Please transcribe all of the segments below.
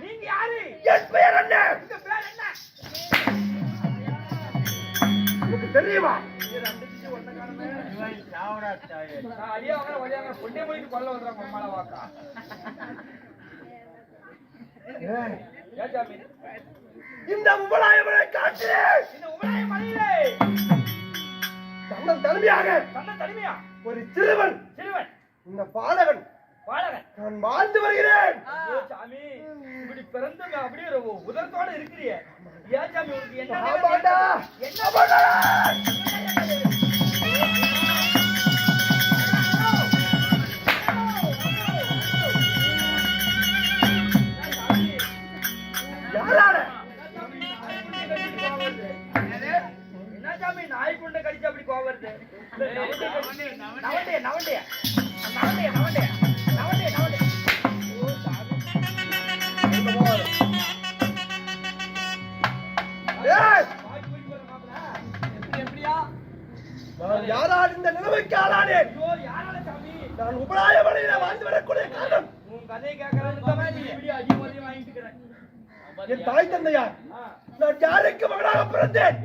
நீங்க யாரு? என் பெயர் என்ன? உங்க பேர் என்ன? உனக்கு தெரியுமா? வந்துடுறாங்க உன் மேல சாமி இந்த இந்த உமராய மலையிலே. தன்னன் தலைமையாக தன்ன தனிமையா? ஒரு சிறுவன். சிறுவன். இந்த பாலகன். பாலகன். நான் வாழ்ந்து வருகிறேன். சாமி இப்படி பிறந்த அப்படியே ஒரு உதரத்தோட இருக்கிறியே. ஏன் சாமி உனக்கு என்ன. என்ன பிறந்தேன்.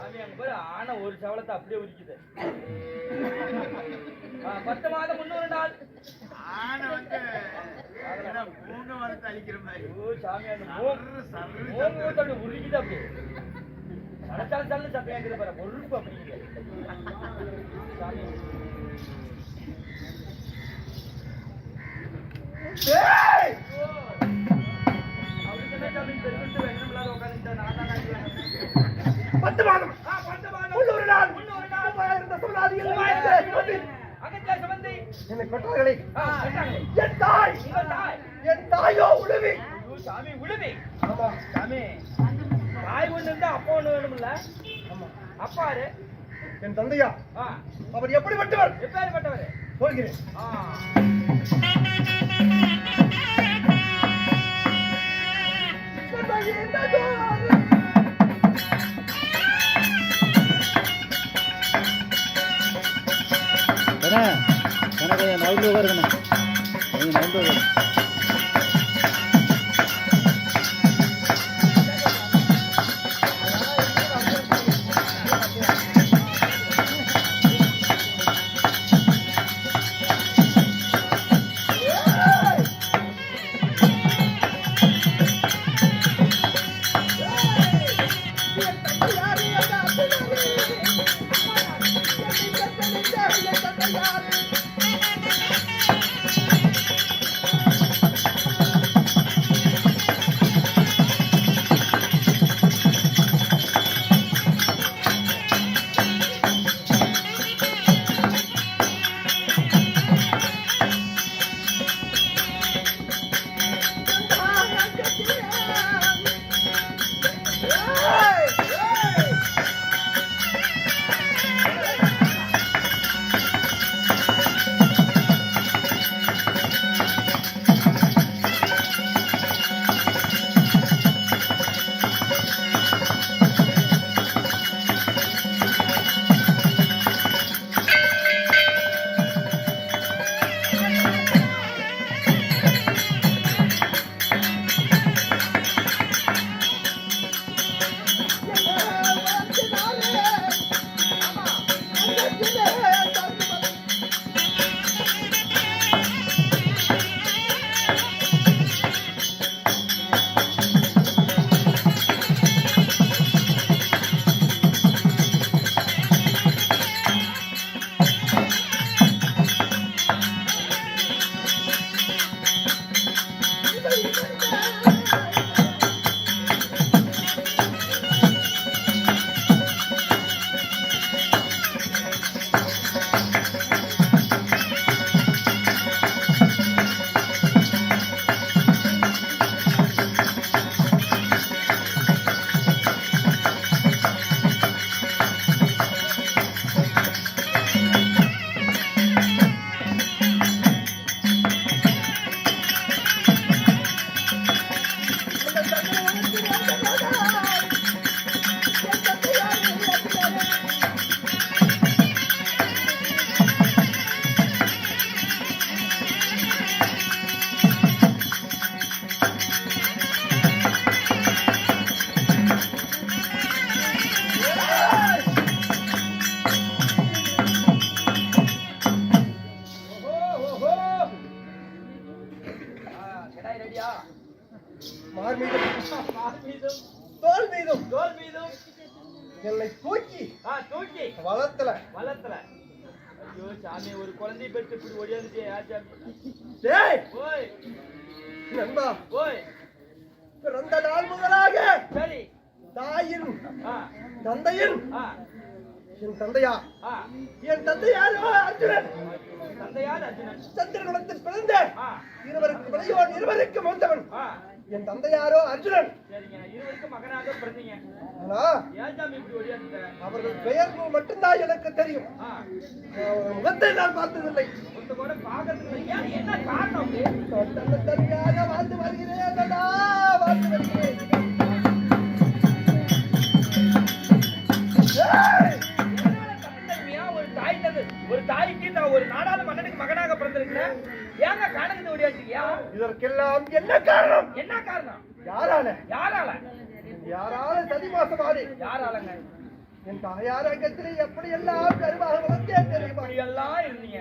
பாரு, ஆனை ஒரு சவளத்தை அப்படியே உரிக்குது ஆ, பத்து மாதம் முன்னூறு நாள். ஆனை வந்து பூங்க வளர்த்து அழிக்கிற மாதிரி. சாமி அந்த மோ- சர்ரு, சர்ரு, மோம்பு வந்து அப்படியே உருகிது அப்படியே சடச்சாலும் சல்லு சத்தம் கேட்குது பாரு. பொறுப்பு அப்படிங்குது சாமி அவருக்கு என்ன சாமி? உட்காந்துட்டு நான் தான். பத்து மாதம். முன்னூறு நாள். இருந்த சுமந்தி என்னை. என் தாய். உங்கள் தாய். என் தாயோ உழுவி. ஐயோ, சாமி உழுவி. ஆமா. சாமி தாய் ஒண்ணு இருந்தா அப்பா ஒண்ணு வேணும்ல? ஆமா. அப்பாரு என் தந்தையா? அவர் எப்படிப்பட்டவர்? எப்பேற்பட்டவர்? சொல்கிறேன் ஆ. எனக்கு நவுண்டு வருங்கண்ணா நீங்கள் நவுண்டு வருங்க தோல் மீதும் தோல் மீதும். என்னை தூக்கி ஆ தூக்கி. வளர்த்தல. வளர்த்தல. ஐயோ சாமி ஒரு குழந்தை பெற்று இப்படி ஓடியாந்துட்டே ஆ சாமி. டேய்! ஓய் நண்பா. ஓய் பிறந்த நாள் முதலாக. சரி. தாயின் தந்தையின். என் தந்தையா? என் தந்தையாரோ அர்ஜுனன். தந்தையார் அர்ஜுனன். சந்திரகுலத்தில் பிறந்த இருவருக்கு விளையோன் இருவருக்கு வந்தவன். ஆ. என் தந்தையாரோ அர்ஜுனன். அவர்கள் பெயர் மட்டும்தான் எனக்கு தெரியும். முகத்தை நான் பார்த்ததில்லை. ஒருத்த மகனாக பிறந்திருக்கிறேன் ஏங்க காணகத்தை ஓடியாச்சியா இதற்கெல்லாம் என்ன காரணம்? என்ன காரணம்? யாரால? யாரால? யாரால சதி மாசமாடி யாராலங்க? என் தாயார் அங்கத்திலே எப்படி எல்லாம் கருவாக வளர்த்தேன் தெரியுமா? எல்லாம் இருந்தீங்க.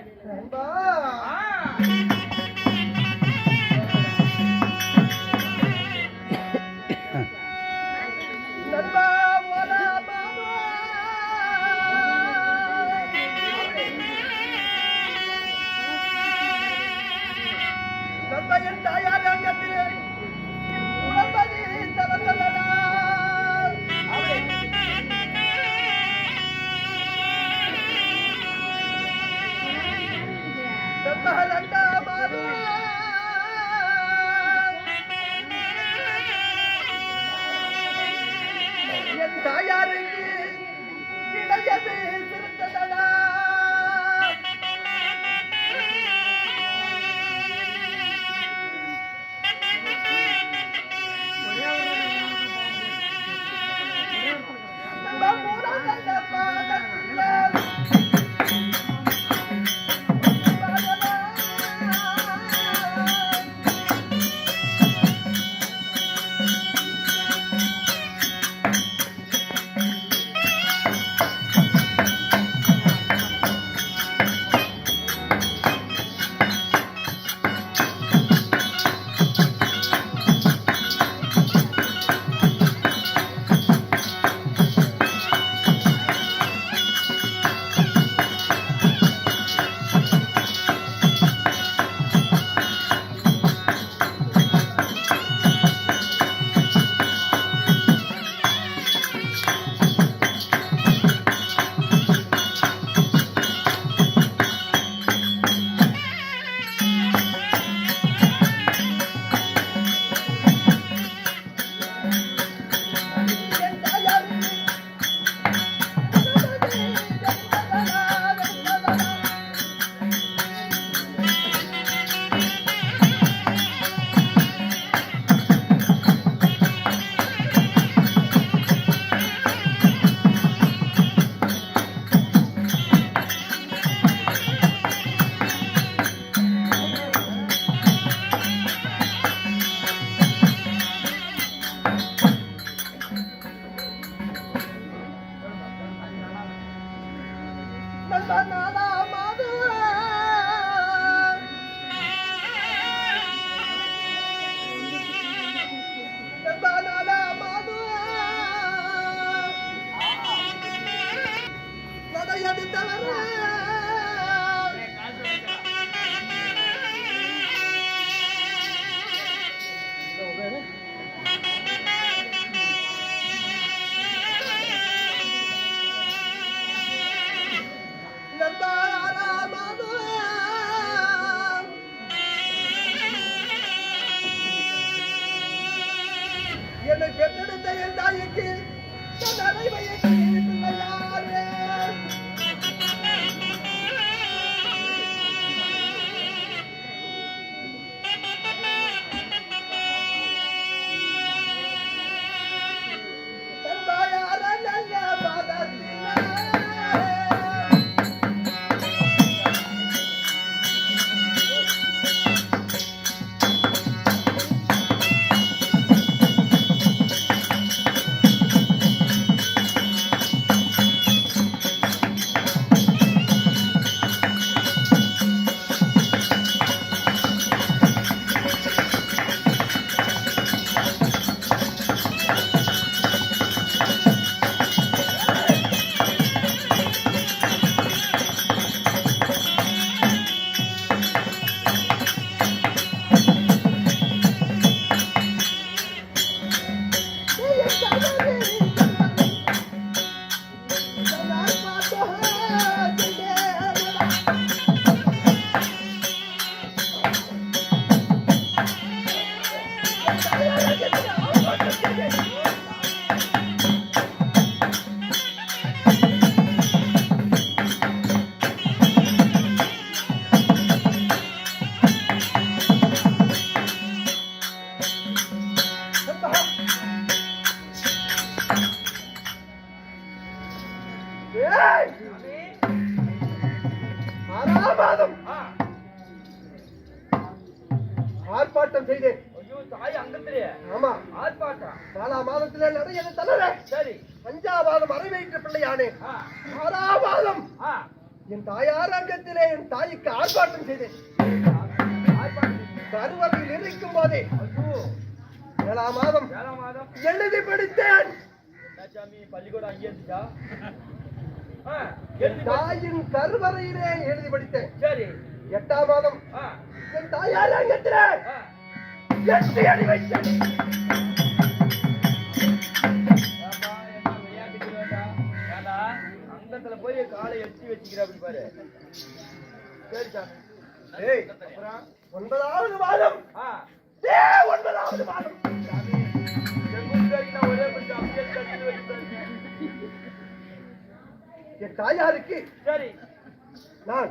கருவறையில் இருக்கும் போதே. ஏழாம் மாதம். எழுதி படித்தேன். பள்ளிக்கூடம் அங்கே இருந்துச்சா? ஆ, என் எழுதி படி- தாயின் கருவறையிலே எழுதி படித்தேன். சரி. எட்டாம் மாதம். என் தாயார் அங்கத்திலே ஆ. எட்டு அடி வைத்தேன். போய் காலை எட்டி வச்சுக்கிற அப்படி பாரு. சரி அப்புறம் ஒன்பதாவது மாதம். ஒன்பதாவது மாதம். என் தாயாருக்கு சரி. நான்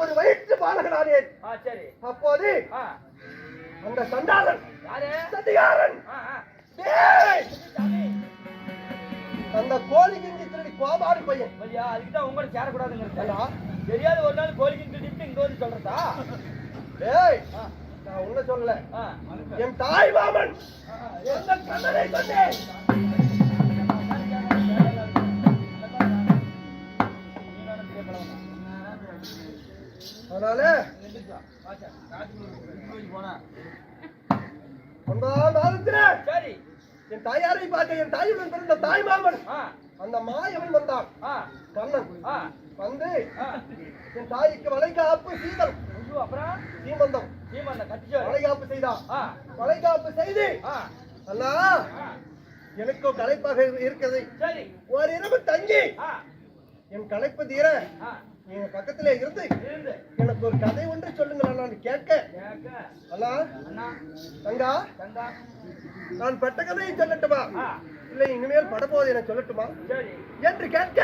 ஒரு வயிற்று பாலகனானேன். அப்போது அந்த சண்டாளன் சதிகாரன் அந்த கோழி கிஞ்சி திருடி கோபாடு பையன். பையா அதுக்கு தான் உங்களை சேரக்கூடாதுங்கிறது ஏண்டா? தெரியாத ஒரு நாள் கோழிக்கு திட்டிட்டு இங்க வந்து சொல்றதா? டேய் நான் உன்ன சொல்லல. என் தாய் மாமன். ஆ, அந்த கண்ணனை சொன்னேன். அதனால ஒன்பதாம் மாதத்துல சரி. என் தாயாரை பார்க்க என் தாயுடன் பிறந்த தாய் மாமன். அந்த மாயவன் வந்தான். கண்ணன். வந்து என் தாய்க்கு வளைகாப்பு ஐயோ, அப்புறம்? சீமந்தம். சீமந்த கட்டிச்சோறு வளைகாப்பு செய்தான் ஆ. வளைகாப்பு செய்து. ஆ. அண்ணா ஆ. எனக்கோ களைப்பாக இருக்கிறது. ஒரு இரவு தங்கி. என் களைப்பு தீர ஆ. எங்க பக்கத்திலே இருந்து. எனக்கு ஒரு கதை ஒன்று சொல்லுங்கள் நான் கேட்க. அண்ணா தங்கா நான் பட்ட கதையை சொல்லட்டுமா? இல்லை இனிமேல் படப்போது என சொல்லட்டுமா? சரி என்று கேட்க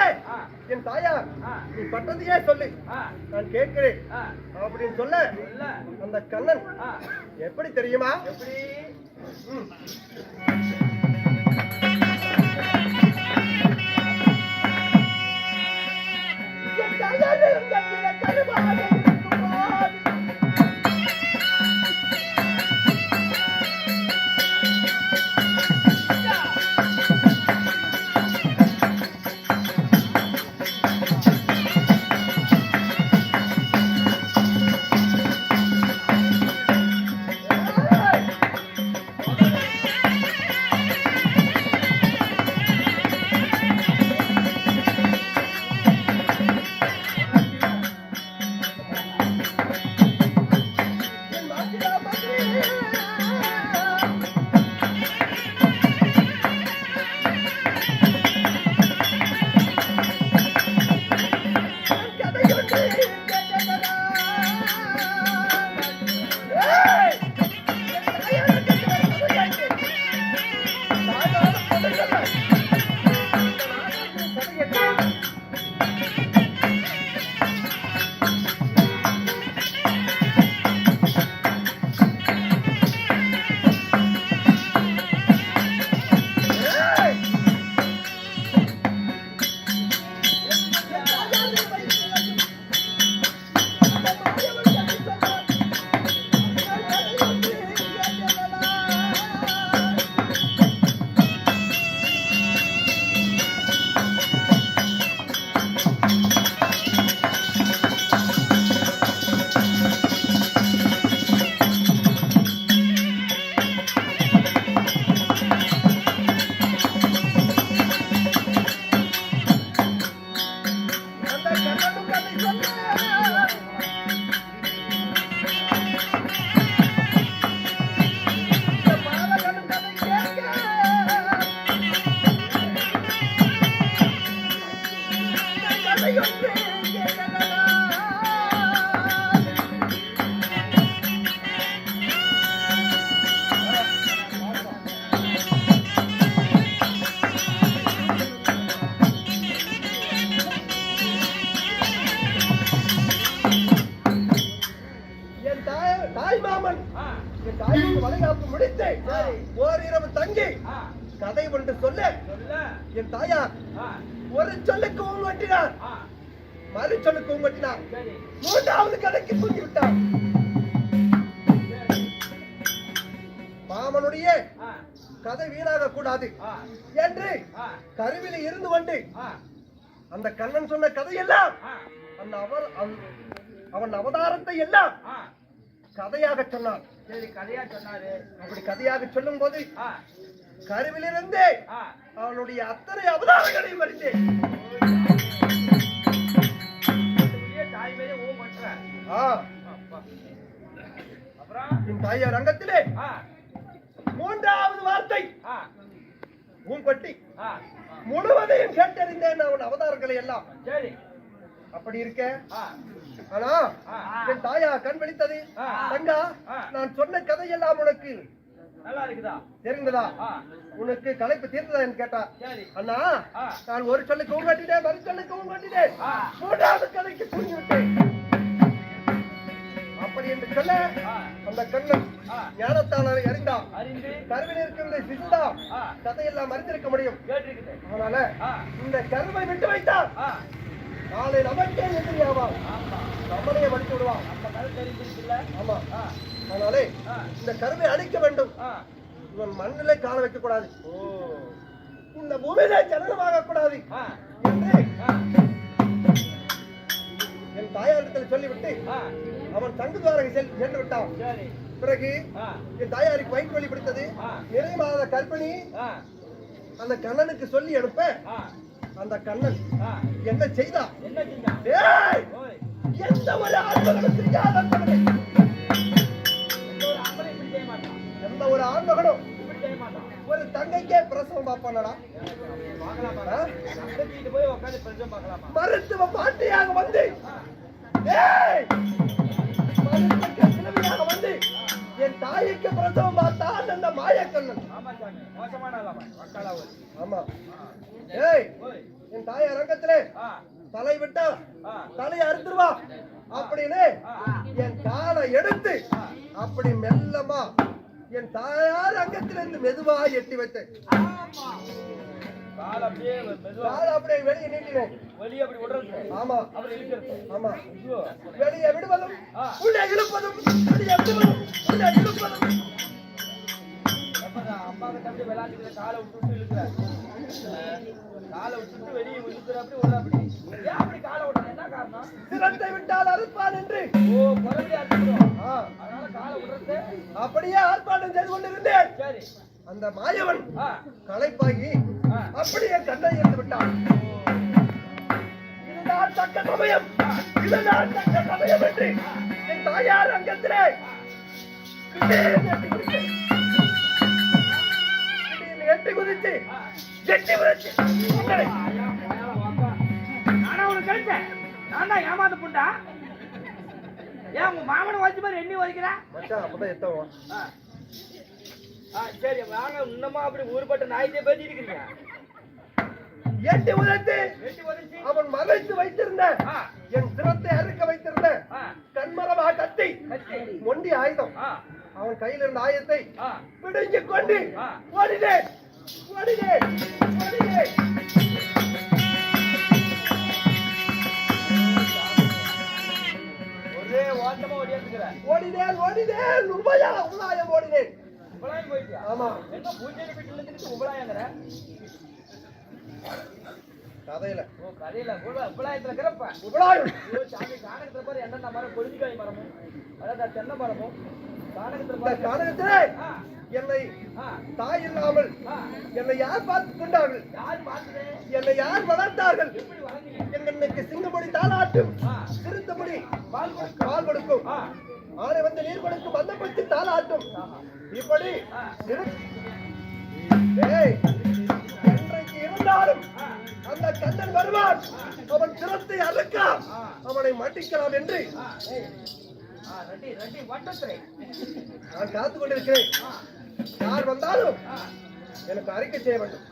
என் தாயார் நீ பட்டதையே சொல்லு. நான் கேட்கிறேன். அப்படின்னு சொல்ல அந்த கண்ணன் எப்படி தெரியுமா? எப்படி? கருவாக ஆ. கதை வீணாக கூடாது என்று கருவில இருந்து கொண்டு அந்த கண்ணன் சொன்ன கதையெல்லாம் அந்த அவர் அவன்- அவதாரத்தை எல்லாம். கதையாக சொன்னான் சரி கதையா சொன்னாரு. அப்படி கதையாக சொல்லும் போது கருவிலிருந்து. அவனுடைய அத்தனை அவதாரங்களையும் அறிந்தேன் தாயார் ரங்கத்திலே மூன்றாவது வார்த்தை. பூம்பட்டி. முழுவதையும் கேட்டறிந்தேன் அவன் அவதாரங்களை எல்லாம். அப்படி இருக்க? ஆனா. என் தாயா கண் விழித்தது. தங்கா. நான் சொன்ன கதையெல்லாம் உனக்கு நல்லா இருக்குதா? தெரிந்ததா? உனக்கு களைப்பு தீர்ந்ததா என்று கேட்டா? அண்ணா. நான் ஒரு சொல்லுக்கு உன் கட்டினேன் மறு சொல்லுக்கு உன் கட்டினேன். ஆ. மூன்றாவது கதைக்கு புரிஞ்சு விட்டேன் அப்படி என்று சொல்ல அந்த கண்ணன். ஞானத்தாளரை அறிந்தான். அறிந்து கருவில் இருக்கின்ற சிசுதா ஆ. கதையெல்லாம் அறிந்திருக்க முடியும். அதனால இந்த கருவை விட்டு வைத்தால் ஆ, நாளை நமக்கே எதிரி ஆவான். ஆமா. நம்மளையே வடித்து விடுவான். ஆமா. அதனாலே இந்த கருவை அழிக்க வேண்டும். இவன் மண்ணிலே கால வைக்க கூடாது இந்த பூமியிலே ஜனனமாக கூடாது என்று. தாயாரிடத்தில் சொல்லிவிட்டு. அவன் தங்கு துவாரகை செல் சென்று விட்டான் பிறகு என் தாயாருக்கு வயிற்று வலி பிடித்தது. ஆ. நிறைய மாத கற்பிணி ஆ, அந்த கண்ணனுக்கு சொல்லி அனுப்ப அந்த கண்ணன். என்ன செய்தா? எந்த ஒரு ஆண்மகனும் செய்யாத. எந்த ஒரு ஆண்மகனும் ஒரு தங்கைக்கே பிரசவம் பார்ப்பானடா. மருத்துவ பாட்டியாக வந்து வந்து என் தாய்க்கு பிரசவம் பார்த்தான் அந்த மாயக்கண்ணன். ஆமா. ஏய் என் தாய் அரங்கத்திலே தலை விட்டா தலையை அறுத்துருவா அப்படின்னு என் காலை எடுத்து அப்படி மெல்லமா என் தாயார் அங்கத்திலிருந்து மெதுவா எட்டி வைத்தேன். கால் அப்படியே மெதுவா காலை அப்படியே வெளியே நீட்டினேன் வெளியே அப்படி விடுறது ஆமா. அப்புறம் இழுக்கிறது. ஆமா. ஐயோ. வெளியே விடுவதும். உள்ளே இழுப்பதும் வெளியே விடுவதும் உள்ளே இழுப்பதும். எப்பதான் அம்மா கிட்ட அப்படியே விளையாட்டுக்கிற காலை விட்டு விட்டு இழுக்கிற காலை விட்டுட்டு வெளியே இழுக்கிற அப்படி விடுற அப்படி. ஏன் அப்படி காலை விடுற என்ன காரணம்? சிரத்தை விட்டால் அறுப்பான் என்று. ஓ ஆ, அதனால காலை விடுறது. அப்படியே ஆர்ப்பாட்டம் செய்து கொண்டிருந்தேன். சரி. அந்த மாயவன் களைப்பாகி. அப்படியே கண்ணை எடுத்து விட்டான். இதுதான் தக்க சமயம். இதுதான் தக்க சமயம் என்று என் தாயார் அங்கத்திலே எட்டி குதிச்சு எட்டி குதிச்சு நானா உனக்கு கிடைச்சேன் நான் தான் ஏமாந்து புண்டா? ஏன் உங்க மாமனை வச்சு மாதிரி எண்ணி வைக்கிற மச்சான் அப்பதான் எத்தவன் சரி வாங்க. இன்னமா அப்படி ஊர்பட்ட நாய்த்தே பேசி இருக்கிறீங்க எட்டி உதைத்து அவன் மறைத்து வைத்திருந்த என் சிரத்தை அறுக்க வைத்திருந்த ஆ. கண்மரமா கத்தி மொண்டி ஆயுதம். அவன் கையில் இருந்த ஆயுதத்தை ஆ. பிடுங்கி கொண்டு ஆ. ஓடினேன் ஓடினேன் ஓடினேன் ஒரே ஓட்டமா ஓடியாந்துக்கிற. ஓடினேன் ஓடினேன். உபயா உலாயம் ஓடினேன். உபலாயம் போயிட்டியா? ஆமா. என்ன பூஜை வீட்டுல இருந்துட்டு உபலாயங்கிற கதையில. ஓ கதையில. உப- உபலாயத்துல இருக்கிறப்ப. உபலாயம் சாமி கானகத்துல பாரு என்னென்ன மரம்? கொழுந்திக்காய் மரமும் அதாவது தென்னை மரமும் கானகத்துல ஆ. என்னை தாய் இல்லாமல் என்னை யார் பார்த்து கொண்டார்கள்? யார் பார்த்தது? என்னை யார் வளர்த்தார்கள்? எங்களுக்கு சிங்கமொழி தாளாட்டும் ஆ. சிறுத்தமொழி பால் கொடுக்க பால் கொடுக்கும். ஆனை வந்து நீர் கொடுக்கும் வந்தப்பட்டு தாளாட்டும். இப்படி இருந்தாலும் அந்த கண்ணன் வருவான். அவன் சிரத்தை அறுக்கலாம் அவனை மட்டிக்கலாம் என்று. நான் காத்து கொண்டிருக்கிறேன். யார் வந்தாலும் எனக்கு அறிக்கை செய்ய வேண்டும்.